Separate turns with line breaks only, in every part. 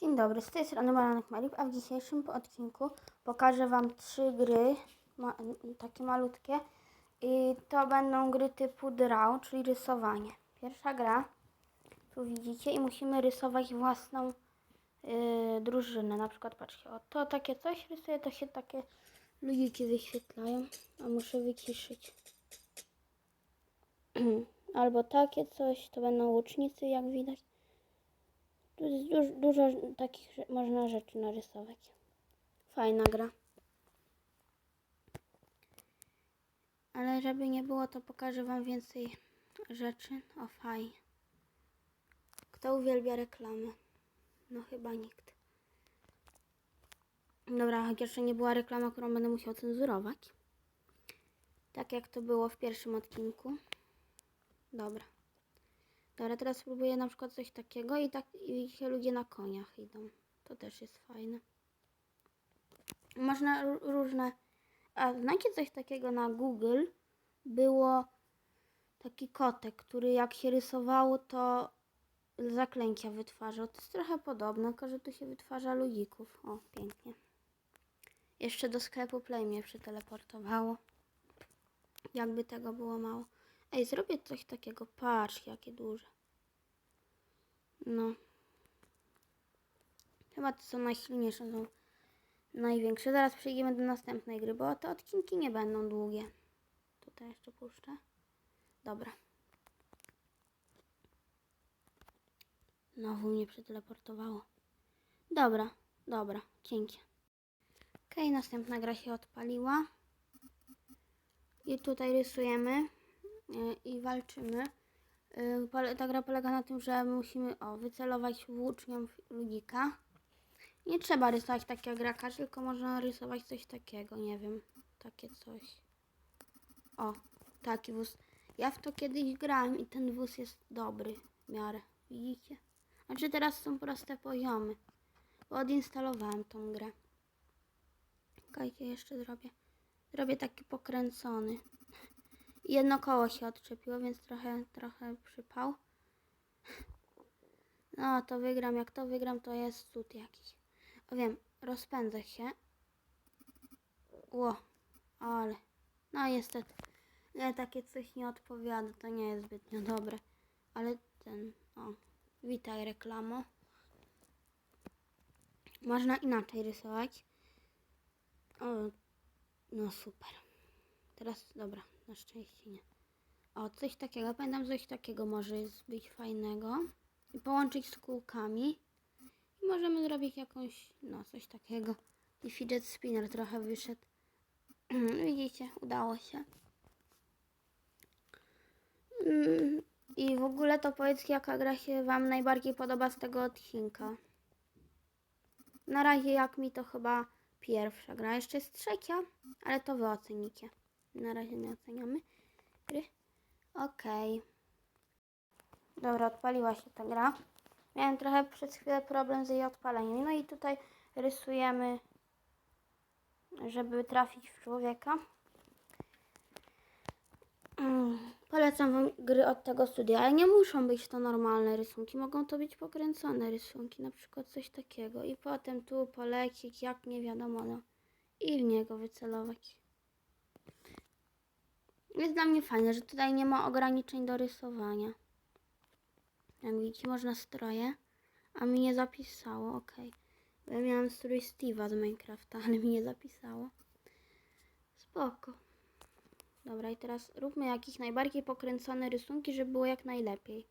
Dzień dobry, z tej strony Maranek Malib, a w dzisiejszym odcinku pokażę Wam trzy gry, ma, takie malutkie. I to będą gry typu draw, czyli rysowanie. Pierwsza gra, tu widzicie, i musimy rysować własną yy, drużynę. Na przykład, patrzcie, o to takie coś rysuję, to się takie ludziki wyświetlają. A muszę wyciszyć. Albo takie coś, to będą łucznicy, jak widać. Tu jest dużo, takich można rzeczy narysować. Fajna gra. Ale żeby nie było, to pokażę Wam więcej rzeczy. O, fajnie. Kto uwielbia reklamy? No chyba nikt. Dobra, chociaż nie była reklama, którą będę musiał cenzurować. Tak jak to było w pierwszym odcinku. Dobra. Dobra, teraz spróbuję na przykład coś takiego i tak i się ludzie na koniach idą. To też jest fajne. Można ró- różne. A znacie coś takiego na Google? Było taki kotek, który jak się rysowało, to zaklęcia wytwarzał. To jest trochę podobne, tylko że tu się wytwarza ludzików. O, pięknie. Jeszcze do sklepu Play mnie przeteleportowało. Jakby tego było mało. Ej, zrobię coś takiego. Patrz, jakie duże. No. Chyba to są najsilniejsze, są największe. Zaraz przejdziemy do następnej gry, bo te odcinki nie będą długie. Tutaj jeszcze puszczę. Dobra. Znowu mnie przeteleportowało. Dobra, dobra, dzięki. Okej, następna gra się odpaliła. I tutaj rysujemy i walczymy. Pole- Ta gra polega na tym, że musimy o, wycelować włócznią ludzika. Nie trzeba rysować takiego graka, tylko można rysować coś takiego, nie wiem, takie coś. O, taki wóz. Ja w to kiedyś grałem i ten wóz jest dobry w miarę, widzicie? Znaczy teraz są proste poziomy, bo odinstalowałem tą grę. Czekajcie, jeszcze zrobię. Zrobię taki pokręcony. Jedno koło się odczepiło, więc trochę, trochę przypał. No, to wygram. Jak to wygram, to jest cud jakiś. O wiem, rozpędzę się. Ło, ale. No niestety. Nie, takie coś nie odpowiada, to nie jest zbytnio dobre. Ale ten, o, witaj reklamo. Można inaczej rysować. O, no super. Teraz, dobra, na szczęście nie. O, coś takiego, pamiętam coś takiego może być fajnego. I połączyć z kółkami. I możemy zrobić jakąś, no coś takiego. I fidget spinner trochę wyszedł. Widzicie, udało się. Mm, I w ogóle to powiedzcie, jaka gra się Wam najbardziej podoba z tego odcinka. Na razie jak mi to chyba pierwsza gra. Jeszcze jest trzecia, ale to Wy ocenicie. Na razie nie oceniamy gry. Okej. Dobra, odpaliła się ta gra. Miałem trochę przez chwilę problem z jej odpaleniem. No i tutaj rysujemy, żeby trafić w człowieka. Mm, Polecam wam gry od tego studia, ale nie muszą być to normalne rysunki. Mogą to być pokręcone rysunki, na przykład coś takiego. I potem tu polecieć, jak nie wiadomo, no. I w niego wycelować. Jest dla mnie fajne, że tutaj nie ma ograniczeń do rysowania. Jak widzicie, można stroje, a mi nie zapisało, ok. Bo ja miałam strój Steve'a z Minecrafta, ale mi nie zapisało. Spoko. Dobra, i teraz róbmy jakieś najbardziej pokręcone rysunki, żeby było jak najlepiej.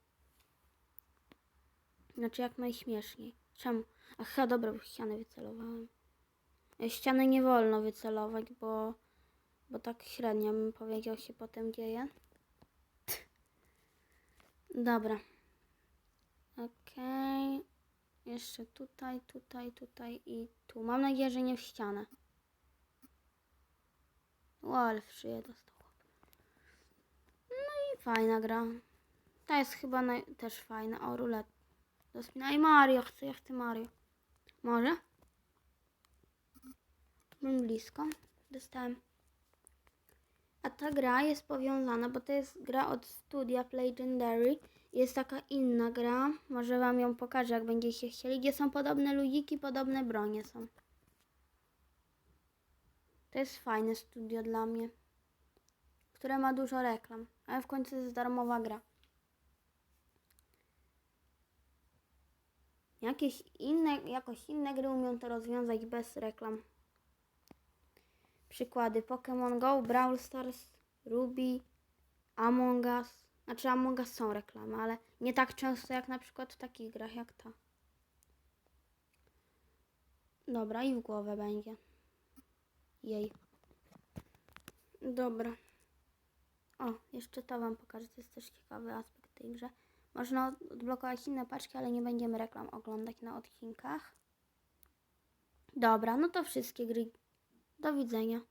Znaczy jak najśmieszniej. Czemu? Aha, dobra, bo ścianę wycelowałem. E, Ściany nie wolno wycelować, bo, bo tak średnio bym powiedział się potem dzieje. Dobra. Okej. Jeszcze tutaj, tutaj, tutaj i tu. Mam nadzieję, że nie w ścianę. O, ale w szyję dostał. No i fajna gra. Ta jest chyba naj... też fajna. O, rulet. Do spina- I Mario, chcę, ja chcę Mario. Może? Bym blisko. Dostałem. A ta gra jest powiązana, bo to jest gra od studia Legendary Jest taka inna gra, może wam ją pokażę, jak będziecie chcieli, gdzie są podobne ludziki, podobne bronie są. To jest fajne studio dla mnie, które ma dużo reklam, ale w końcu jest darmowa gra. Jakieś inne, jakoś inne gry umieją to rozwiązać bez reklam. Przykłady Pokémon Go, Brawl Stars, Ruby, Among Us. Znaczy Among Us są reklamy, ale nie tak często jak na przykład w takich grach jak ta. Dobra, i w głowę będzie. Jej. Dobra. O, jeszcze to Wam pokażę. To jest też ciekawy aspekt tej grze. Można od- odblokować inne paczki, ale nie będziemy reklam oglądać na odcinkach. Dobra, no to wszystkie gry. Do widzenia.